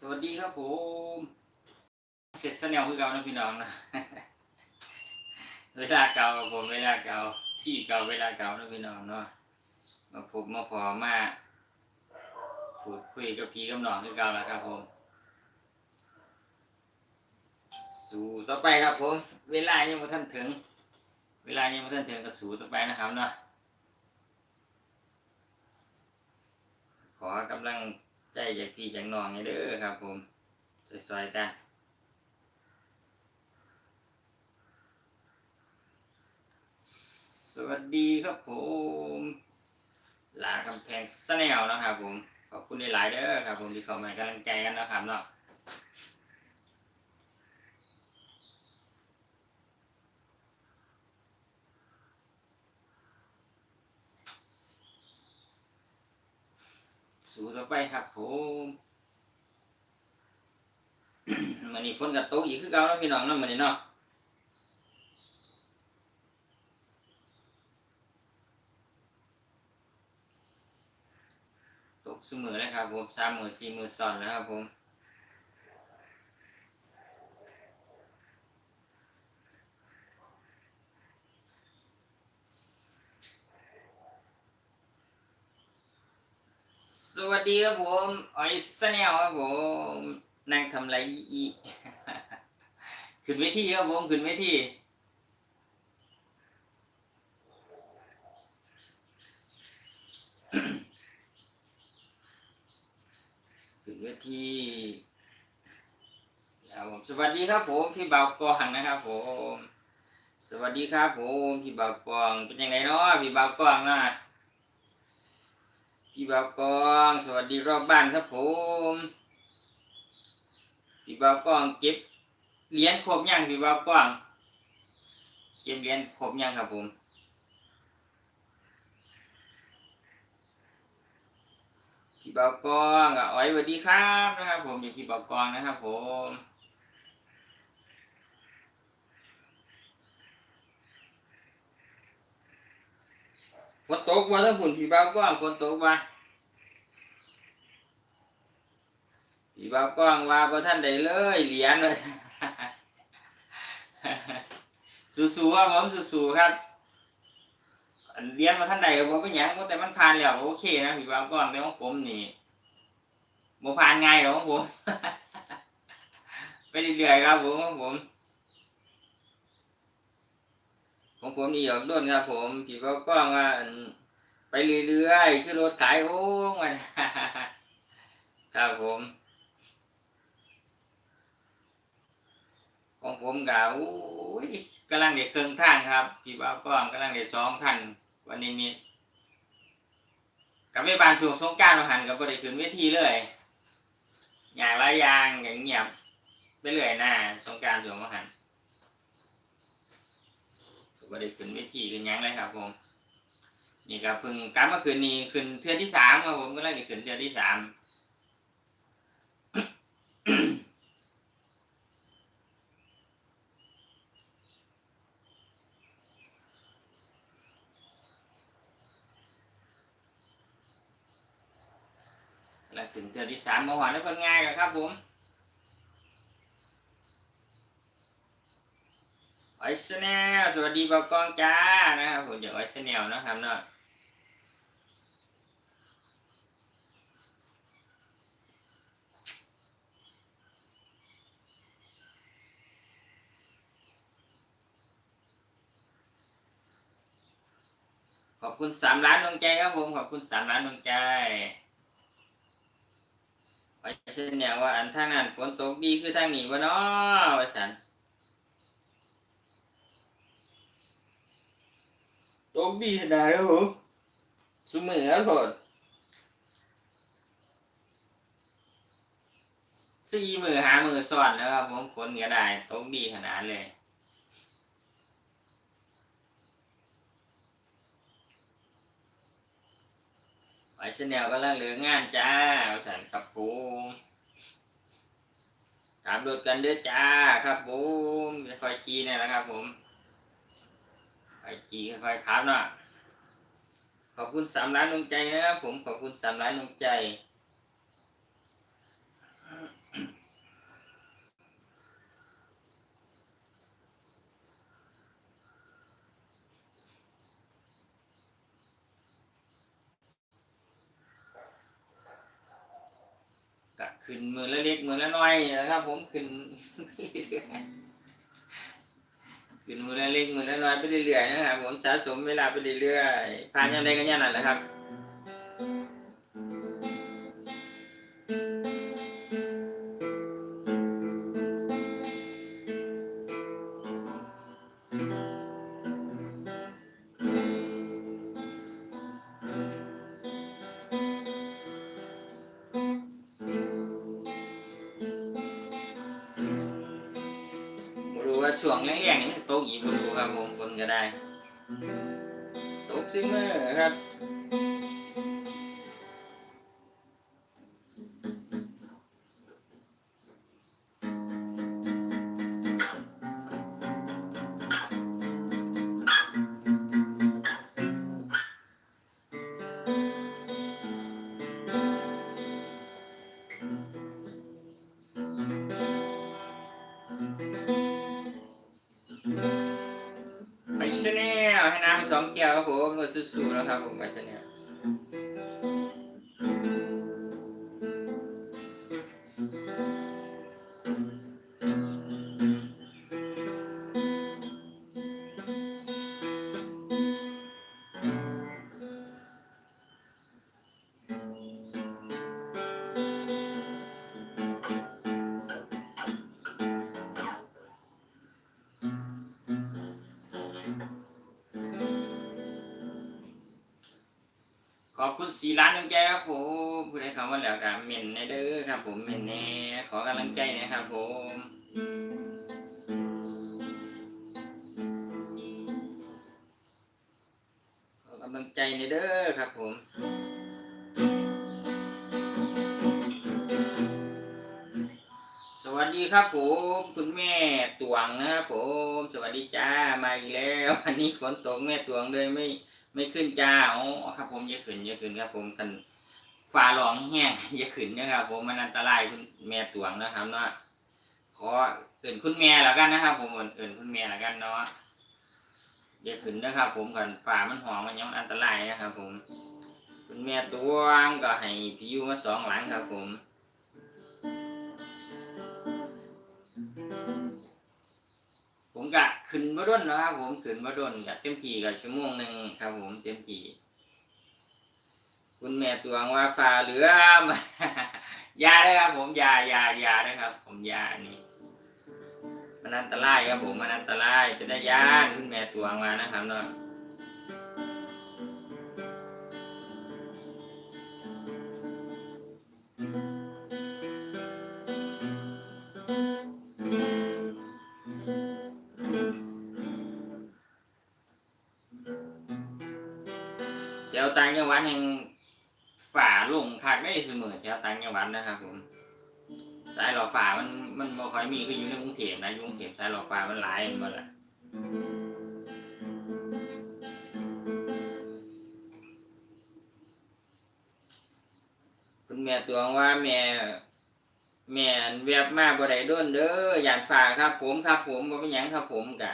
สวัสดีครับผมเสร็จสแนวคือเก่านะพี่น้องนะเวลาเก่าครับผมเวลาเก่าที่เก่าเวลาเก่านะพี่น้องเนาะมาพบมาพอมาพูดคุยกับพี่กับน้องคือเก่าแล้วครับผม สู่ต่อไปครับผม เวลายังไม่ทันถึง เวลายังไม่ทันถึงก็สู่ต่อไปนะครับเนาะขอกำลัง ใจจากพี่จากน้องให้เด้อครับ ผมสวยๆกันสวัสดีครับผมหลาคำแพงสแนลนะครับผมขอบคุณหลายๆเด้อครับ ผมที่เข้ามากำลังใจกันนะครับเนาะ สู่ต่อไปครับผมมันนี่ฝนกับตกอีกคือเก่าแล้วพี่น้องเนาะมันนี่เนาะตกเสมอเลยครับผมสามมือสี่มือซ้อนแล้วครับผม สวัสดีครับผมออยสแนลครับผมนั่งทำไรอีขึ้นเวทีครับผมขึ้นเวทีขึ้นเวทีครับผมสวัสดีครับผมพี่เบากองนะครับผม สวัสดีครับผมพี่เบากองเป็นยังไงเนาะพี่เบากองนะ พี่เบากองสวัสดีรอบบ้านครับผม พี่เบากองเก็บเหรียญครบยังพี่เบากองเก็บเหรียญครบยังครับผมพี่เบากองอะอ๋อยสวัสดีครับนะครับ ผมอยู่พี่เบากองนะครับผม ฝนตกว่าถ้าฝุ่นพี่เบาก้องฝนตกว่าพี่เบาก้องว่าพระท่านได้เลยเหรียญเลยสู้ๆครับผมสู้ๆครับเรียนมาท่านใดก็บ่เป็นหยังแต่มันผ่านแล้วโอเคนะพี่เบาก้องแต่ของผมนี่บ่ผ่านง่ายหรอกของผมไปเรื่อยๆครับผมของผม ของผมนี่หยอกด้วนครับ ผมพี่เบากองว่าไปเรื่อยๆคือรถขายโอ้มันครับผมของผมก็โอ้ยกำลังเด็กเครื่องทางครับพี่บ่ากล้องกำลังเด็กสองพันวันนี้มีกับไปบานช่วงสงกรารมาหันกับบริขึ้นเวทีเลยอย่างละยางอย่างเงียบไปเรื่อยหน้าสงกรารช่วงมาหัน บบริขึ้นเวทีขึ้นยังเลยครับ ผม นี่ครับเพิ่งกลับมาคืนนี้ขึ้นเทือนที่สามครับผมก็เลยขึ้นเทือนที่สามแล้วถึงเทือที่สามมาหวานได้คนง่ายเลยครับผม ไอซ์แนลสวัสดีบอกกองจ้านะครับผมจากไอซ์แนลนะครับเนาะขอบคุณสามล้านดวงใจครับผมขอบคุณสามล้านดวงใจไปเส้นเนี่ยว่าอันทางนั้นฝนตกดีคือทางนี้วะเนาะว่าสัน ตกดีขนาดนี้ผมสมือแล้วผมสี่มือหามือซ้อนแล้วครับผมฝนก็ได้ตกดีขนาดเลยไปเส้นแนวก็ล่างเหลืองานจ้าสันครับผมถามรถกันเด้อจ้าครับผมค่อยๆขี่เนี่ยนะครับผม ค่อยจีคอยครับเนาะขอบคุณสามล้านดวงใจนะครับผมขอบคุณสามล้านดวงใจขึ้นมือละเล็กมือละน้อยนะครับผมขึ้น ขึ้นมือละเล็กมือละน้อยไปเรื่อยๆนะครับผมสะสมเวลาไปเรื่อยๆผ่านยังไงกันยังนั่นแหละครับ ช่วงแรกๆนี่มันตกอีกบ่รู้ครับผมคนก็ได้ ตกซิเมอร์ครับ คุณสี่ล้านดวงใจครับผมผู้ใดเข้ามาแล้วก็เมนในเด้อครับ ผมเมนแน่ขอกำลังใจนะครับ ผมขอกำลังใจในเด้อครับ ผมสวัสดีครับผมคุณแม่ตวงนะครับผม สวัสดีจ้ามาอีกแล้ว วันนี้ฝนตกแม่ตวงเลยไม่ ไม่ขึ้นจ้าอ๋อครับ ผมอย่าขึ้นอย่าขึ้นครับ ผมกันฟ้าร้องแห้งอย่าขึ้นนะครับ ผมมันอันตรายคุณแม่ตวงนะครับเนาะขอเอิ่นคุณแม่แล้วกันนะครับ ผมเอิ่นคุณแม่แล้วกันเนาะอย่าขึ้นนะครับ ผมกันฟ้ามันหอมมันยังอันตรายนะครับ ผม คุณแม่ตวงก็ให้พี่ยูมาสองหลังครับ ผม ผมกะขึ้นมาด้นนะครับ ผมขึ้นมาด้นกะเต็มที่กับชั่วโมงหนึ่งครับ ผมเต็มที่คุณแม่ตวงว่าฟ้าเหลือมยาเลยครับ ผมยายายาได้ครับ ผมยาอันนี้มันอันตรายครับผมมันอันตรายเป็นได้ยานคุณแม่ตวงมานะครับเนาะ ต่างจังหวัดแห่งฝ่าลงคักได้เสมอแถวต่างจังหวัดนะครับผมสายหล่อดฟ้ามันมันบ่ค่อยมีคืออยู่ในกรุงเทพนะอยู่กรุงเทพสายหล่อดฟ้ามันหลายมันละคุณแม่ตัวงว่าแม่แม่อันแวบมาบ่ได้โดนเด้อย่านฟ้าครับ ผมครับ ผมบ่เป็นหยังครับผมกะ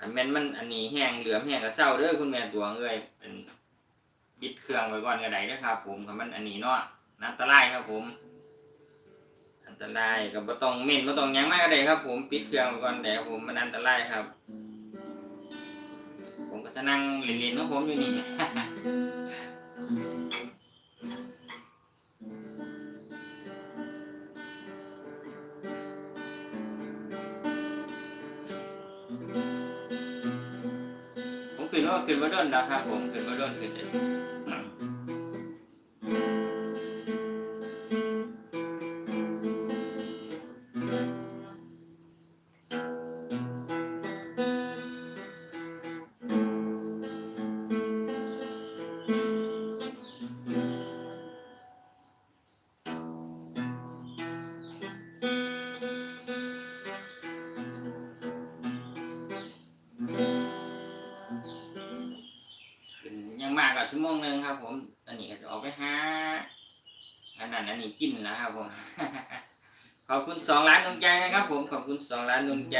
อันแม่นมันอันนี้แห้งเหลือมแห้งก็เศร้าเด้อคุณแม่ตัวงเอ้ยเป็น ปิดเครื่องไว้ก่อนก็ได้เด้อครับผมคันมันอันนี้เนาะอันตรายครับผม อันตรายก็บ่ต้องเม่นบ่ต้องยังมากก็ได้ครับ ผมปิดเครื่องไว้ก่อนแต่ผมมันอันตรายครับ ผมก็จะนั่งเล่นๆของผมอยู่นี่ผมขึ้นว่าขึ้นมาด้นแล้วครับผมขึ้นมาด้นขึ้นเองขึ้น ชั่วโมงหนึ่งครับ ผมอันนี้ก็จะออกไปหาอันนั้นอันนี้กินแล้วครับผม ขอบคุณสองล้านดวงใจนะครับ ผมขอบคุณสองล้านดวงใจ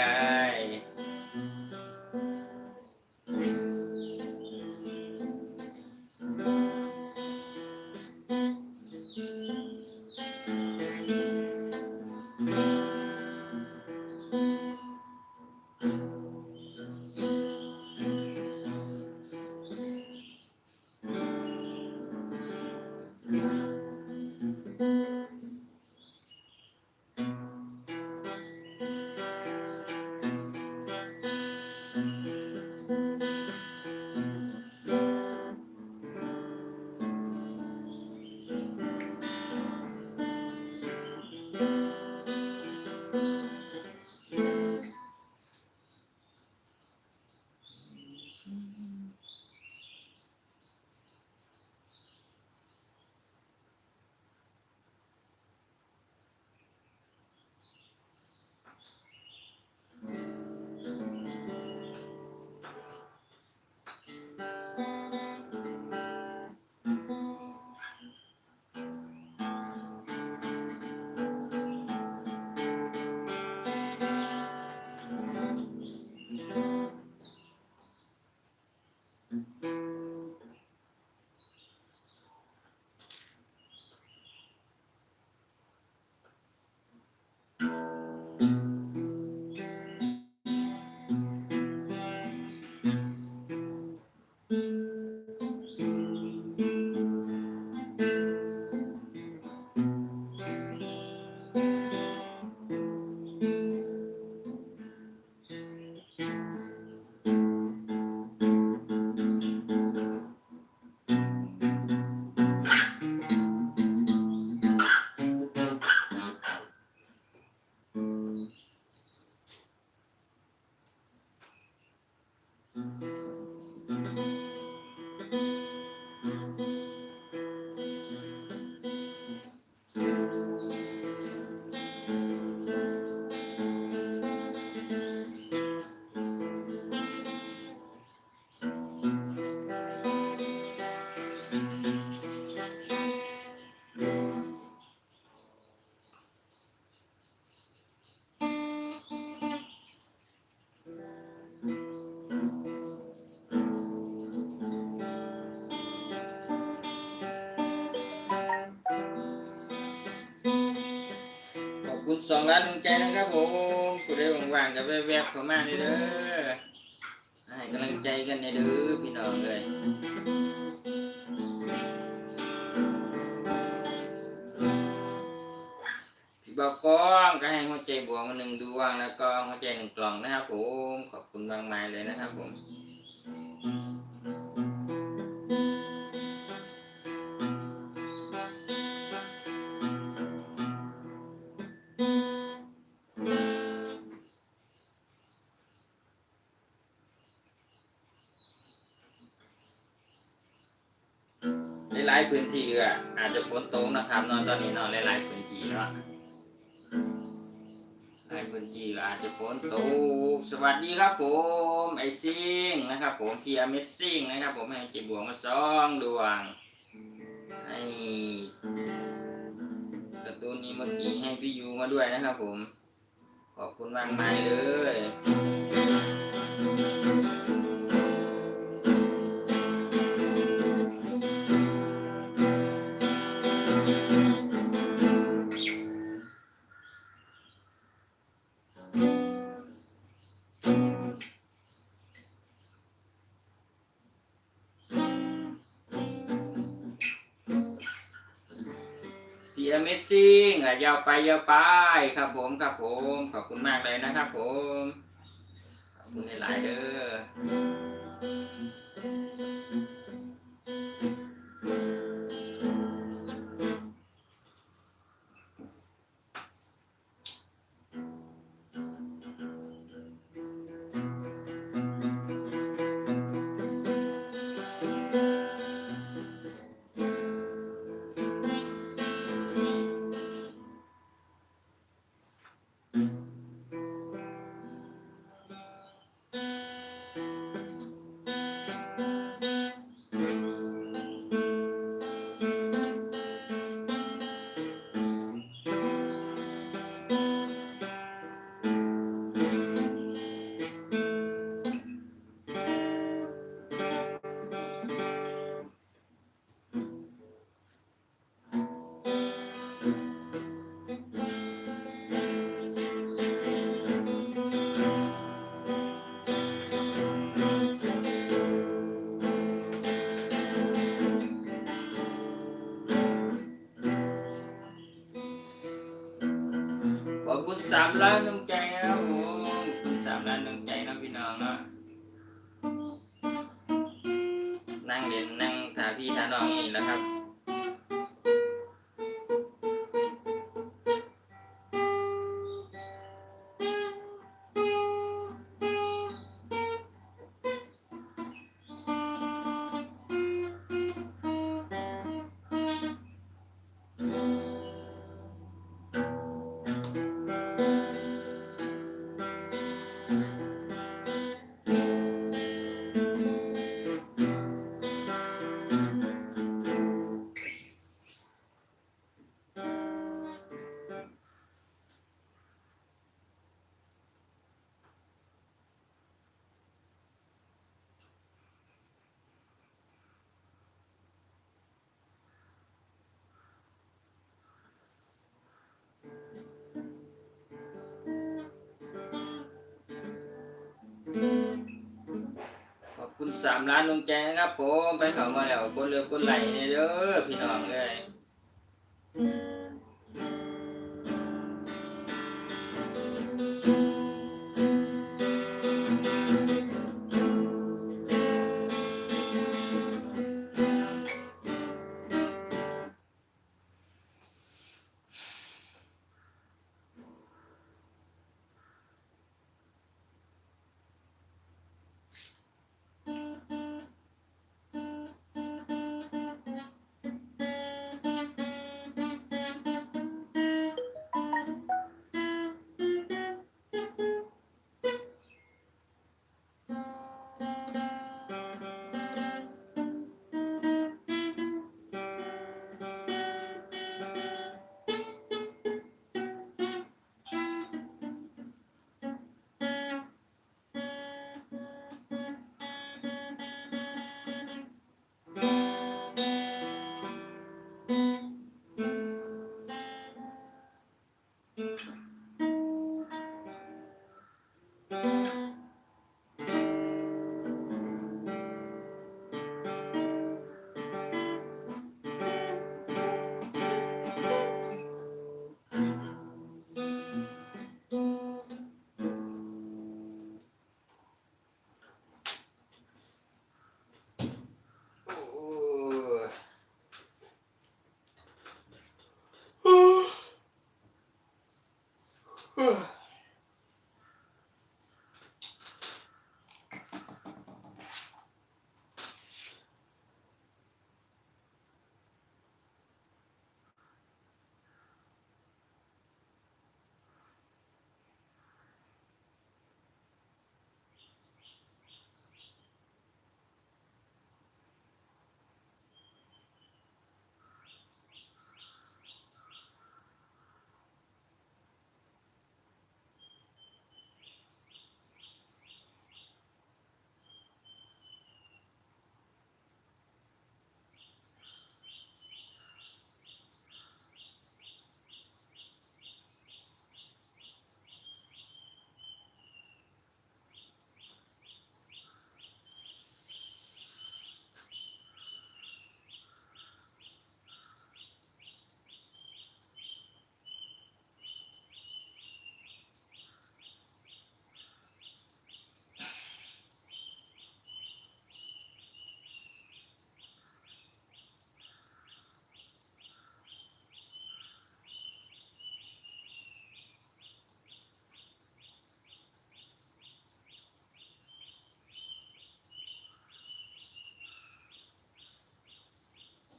ข สองล้านดวงใจนะครับผมผู้ใดว่างๆก็แวบๆเข้ามาเลยเด้อให้กำลังใจกันในเด้อพี่น้องเลยพี่บอกก้องก็ให้หัวใจบวกมาหนึ่งดวงแล้วก็หัวใจหนึ่งกล่องนะครับผมขอบคุณมากมายเลยนะครับผม อาจจะฝนตกนะครับนอนตอนนี้นอนหลายๆพื้นที่เนาะหลายพื้นที่ก็อาจจะฝนตกสวัสดีครับผมไอซิงนะครับ ผมเคียร์เมสซิงนะครับ ผมให้จิบวงมาสองดวงให้กร์ตูนนี้เมื่อกี้ให้พี่ยูมาด้วยนะครับ ผม ขอบคุณมากมายเลย ยาวไปยาวไปครับผมครับผมขอบคุณมากเลยนะครับผมขอบคุณหลายๆเด้อ สามล้านดวงใจนะครับผมสามล้านดวงใจนะพี่น้องเนาะนั่งเล่นนั่งถ่าพี่ถ่าน้องนี่แหล้วครับ สามล้านดวงใจนะครับผมไปเข้ามาแล้วกดเลือกกดไลค์เนี่ยเด้อพี่น้องเลย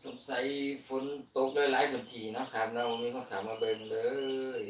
สงสัยฝนตกหลายๆบางทีนะครับ เรามีคนถามมาเบิ่งเลย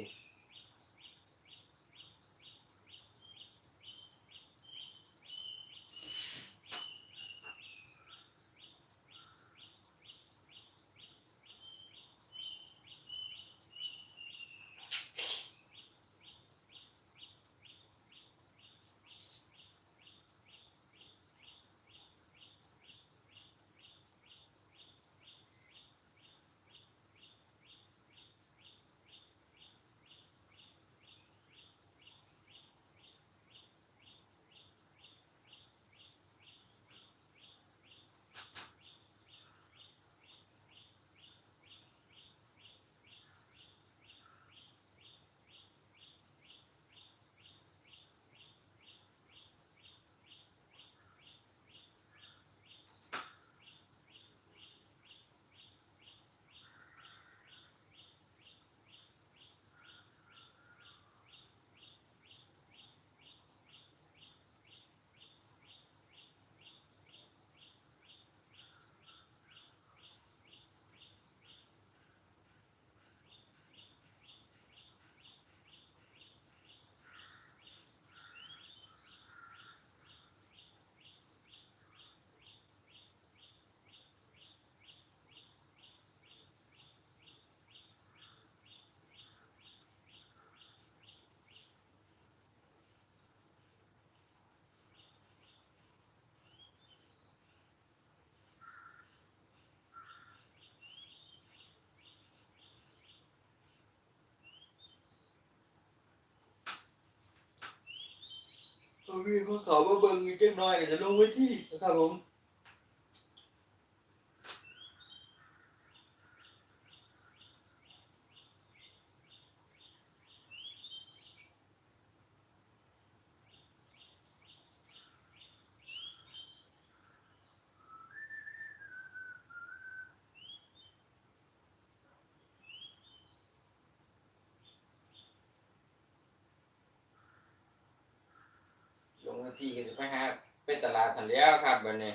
พวกเขามาเบิ่งอีกจักหน่อยจะลงไว้ที่นะครับผม ลงที่ก็จะไปหาไปตลาดทันแล้วครับบัดนี้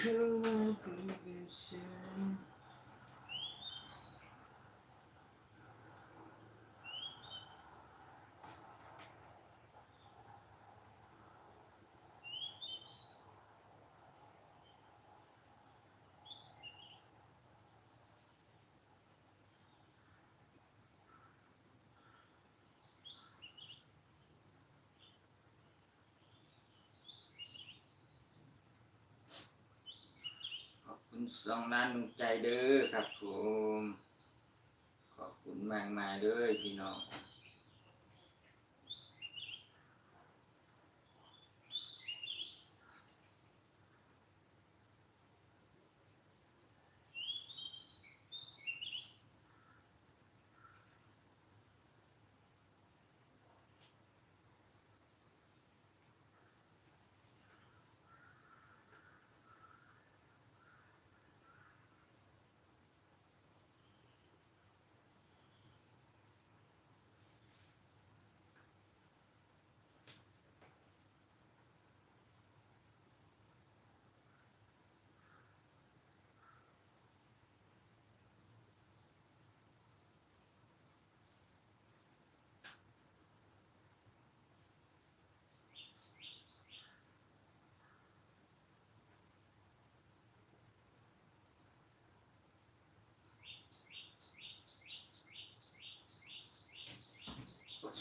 ขอบคุณ สองล้านดวงใจเด้อครับผม ขอบคุณมากมายเด้อพี่น้อง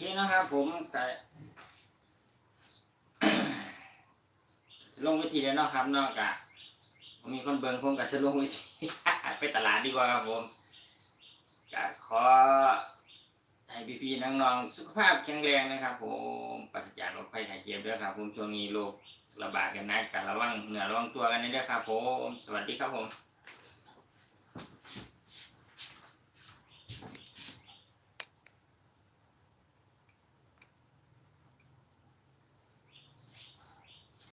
เคนะครับ ผมแต่จะลงวิธีแล้วเนาะครับนอกจากมีคนเบิ่งผมกับจะลงวิธีไปตลาดดีกว่าครับผมก็ขอให้พี่ๆน้องๆสุขภาพแข็งแรงนะครับ ผมปราศจากโรคภัยไข้เจ็บด้วยครับ ผมช่วงนี้โรคระบาดกันนักกันระวังเหนือระวังตัวกันด้วยครับ ผม สวัสดีครับผม